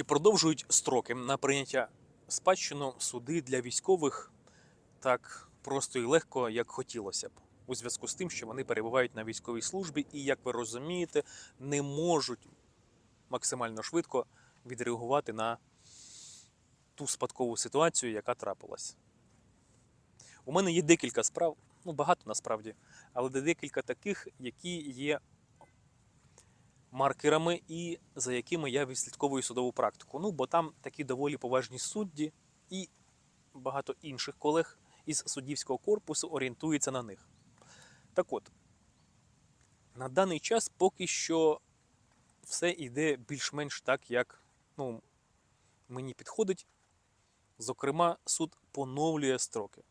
Чи продовжують строки на прийняття спадщину суди для військових так просто і легко, як хотілося б, у зв'язку з тим, що вони перебувають на військовій службі і, як ви розумієте, не можуть максимально швидко відреагувати на ту спадкову ситуацію, яка трапилась. У мене є декілька справ, ну багато насправді, але декілька таких, які є маркерами і за якими я відслідковую судову практику. Ну, бо там такі доволі поважні судді і багато інших колег із суддівського корпусу орієнтуються на них. Так от, на даний час поки що все йде більш-менш так, як ну, мені підходить. Зокрема, суд поновлює строки.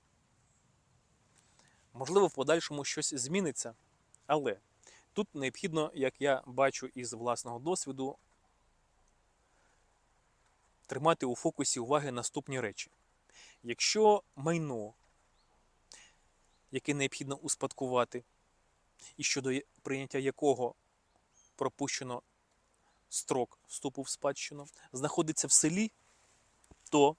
Можливо, в подальшому щось зміниться, але тут необхідно, як я бачу із власного досвіду, тримати у фокусі уваги наступні речі. Якщо майно, яке необхідно успадкувати, і щодо прийняття якого пропущено строк вступу в спадщину, знаходиться в селі, то,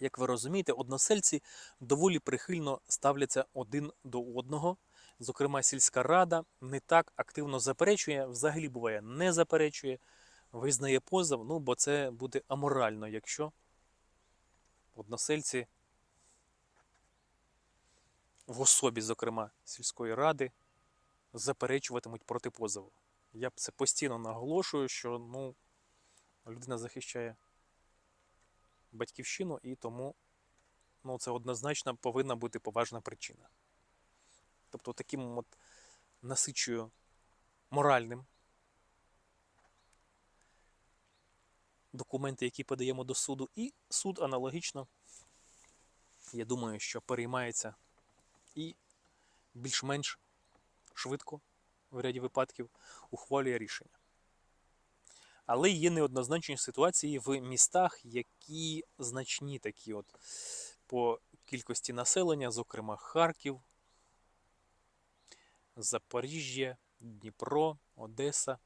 як ви розумієте, односельці доволі прихильно ставляться один до одного. Зокрема, сільська рада не так активно заперечує, взагалі буває, не заперечує, визнає позов, ну бо це буде аморально, якщо односельці в особі, зокрема, сільської ради, заперечуватимуть проти позову. Я це постійно наголошую, що ну, людина захищає батьківщину, і тому ну, це однозначно повинна бути поважна причина. Тобто таким от насичую моральним документи, які подаємо до суду, і суд аналогічно, я думаю, що переймається і більш-менш швидко в ряді випадків ухвалює рішення. Але є неоднозначні ситуації в містах, які значні такі от по кількості населення, зокрема Харків, Запоріжжя, Дніпро, Одеса.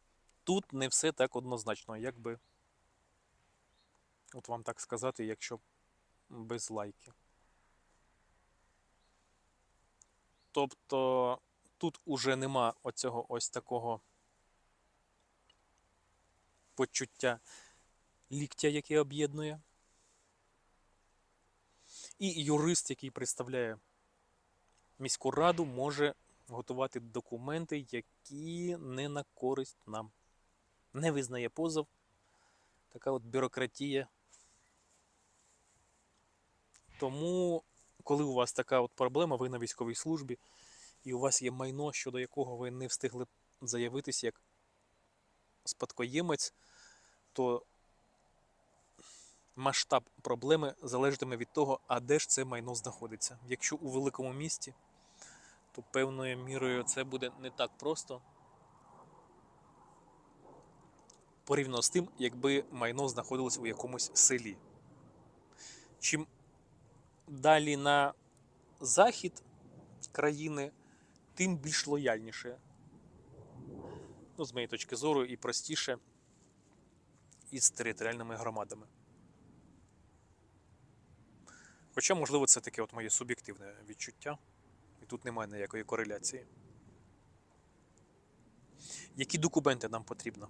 Тут не все так однозначно, як би, от вам так сказати, якщо без лайки. Тобто тут уже нема оцього ось такого почуття ліктя, яке об'єднує. І юрист, який представляє міську раду, може готувати документи, які не на користь нам. Не визнає позов. Така от бюрократія. Тому, коли у вас така от проблема, ви на військовій службі, і у вас є майно, щодо якого ви не встигли заявитись як спадкоємець, то масштаб проблеми залежатиме від того, а де ж це майно знаходиться. Якщо у великому місті, то певною мірою це буде не так просто. Порівняно з тим, якби майно знаходилось у якомусь селі. Чим далі на захід країни, тим більш лояльніше. Ну, з моєї точки зору, і простіше із територіальними громадами. Хоча, можливо, це таке от моє суб'єктивне відчуття, тут немає ніякої кореляції. Які документи нам потрібно?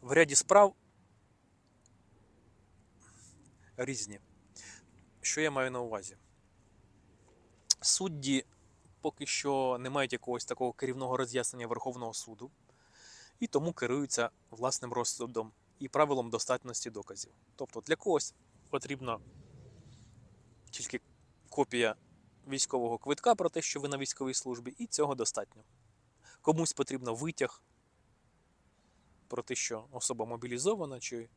В ряді справ різні. Що я маю на увазі? Судді поки що не мають якогось такого керівного роз'яснення Верховного суду, і тому керуються власним розсудом і правилом достатності доказів. Тобто для когось потрібно тільки копія військового квитка про те, що ви на військовій службі, і цього достатньо. Комусь потрібно витяг про те, що особа мобілізована чи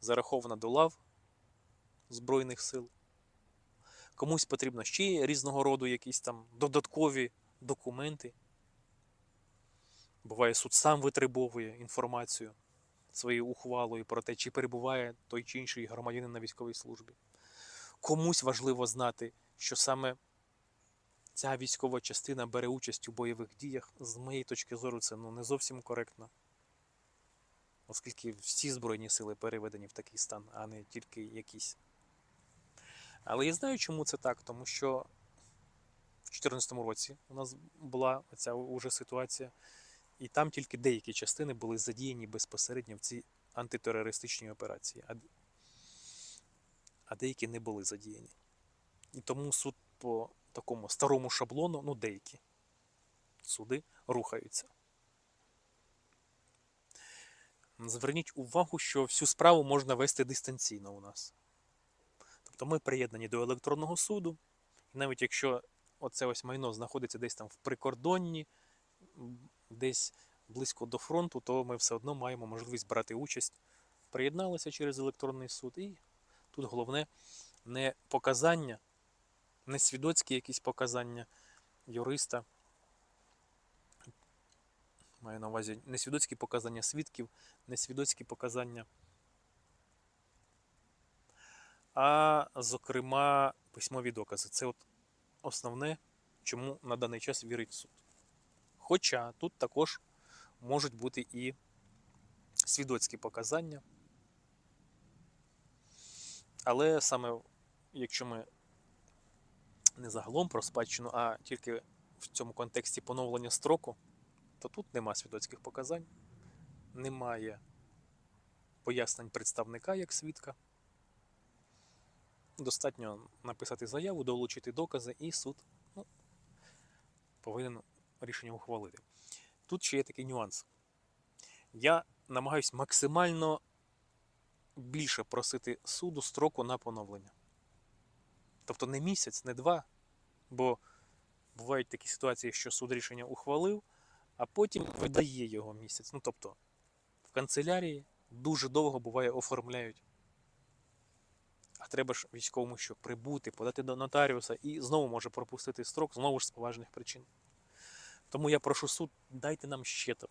зарахована до лав Збройних сил. Комусь потрібно ще різного роду якісь там додаткові документи. Буває, суд сам витребовує інформацію своєю ухвалою про те, чи перебуває той чи інший громадянин на військовій службі. Комусь важливо знати, що саме ця військова частина бере участь у бойових діях. З моєї точки зору, це ну, не зовсім коректно. оскільки всі Збройні сили переведені в такий стан, а не тільки якісь. Але я знаю, чому це так, тому що в 2014 році у нас була ця уже ситуація, і там тільки деякі частини були задіяні безпосередньо в ці антитерористичні операції, а деякі не були задіяні. І тому суд по такому старому шаблону, ну деякі суди рухаються. Зверніть увагу, що всю справу можна вести дистанційно у нас. Тобто ми приєднані до електронного суду, і навіть якщо оце ось майно знаходиться десь там в прикордонні, десь близько до фронту, то ми все одно маємо можливість брати участь. Приєдналися через електронний суд, і тут головне не показання, не свідоцькі якісь показання юриста. Маю на увазі не свідоцькі показання свідків, не свідоцькі показання, а зокрема письмові докази. Це от основне, чому на даний час вірить суд. Хоча тут також можуть бути і свідоцькі показання. Але саме якщо ми не загалом про спадщину, а тільки в цьому контексті поновлення строку, то тут нема свідоцьких показань, немає пояснень представника як свідка. Достатньо написати заяву, долучити докази, і суд ну, повинен рішення ухвалити. Тут ще є такий нюанс. Я намагаюсь максимально більше просити суду строку на поновлення. Тобто не місяць, не два, бо бувають такі ситуації, що суд рішення ухвалив, а потім видає його місяць. Ну тобто в канцелярії дуже довго буває оформляють. А треба ж військовому що прибути, подати до нотаріуса і знову може пропустити строк, знову ж з поважних причин. Тому я прошу суд, дайте нам ще там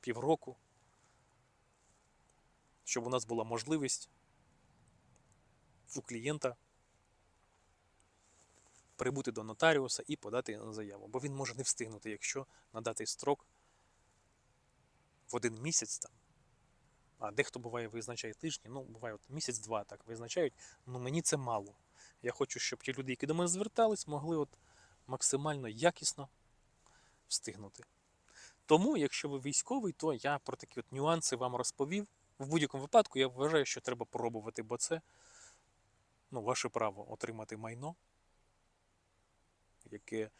півроку, щоб у нас була можливість у клієнта прибути до нотаріуса і подати заяву. Бо він може не встигнути, якщо надати строк в один місяць там. А дехто буває визначає тижні, ну буває от місяць-два так визначають. Ну мені це мало. Я хочу, щоб ті люди, які до мене звертались, могли от максимально якісно встигнути. Тому, якщо ви військовий, то я про такі от нюанси вам розповів. В будь-якому випадку я вважаю, що треба пробувати, бо це ну, ваше право отримати майно, яке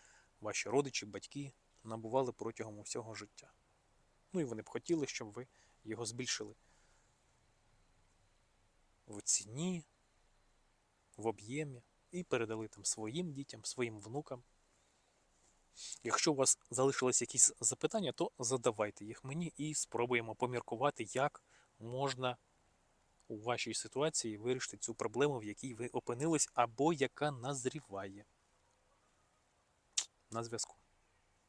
ваші родичі, батьки набували протягом усього життя. Ну і вони б хотіли, щоб ви його збільшили в ціні, в об'ємі і передали там своїм дітям, своїм внукам. Якщо у вас залишились якісь запитання, то задавайте їх мені і спробуємо поміркувати, як можна у вашій ситуації вирішити цю проблему, в якій ви опинились, або яка назріває. На зв'язку.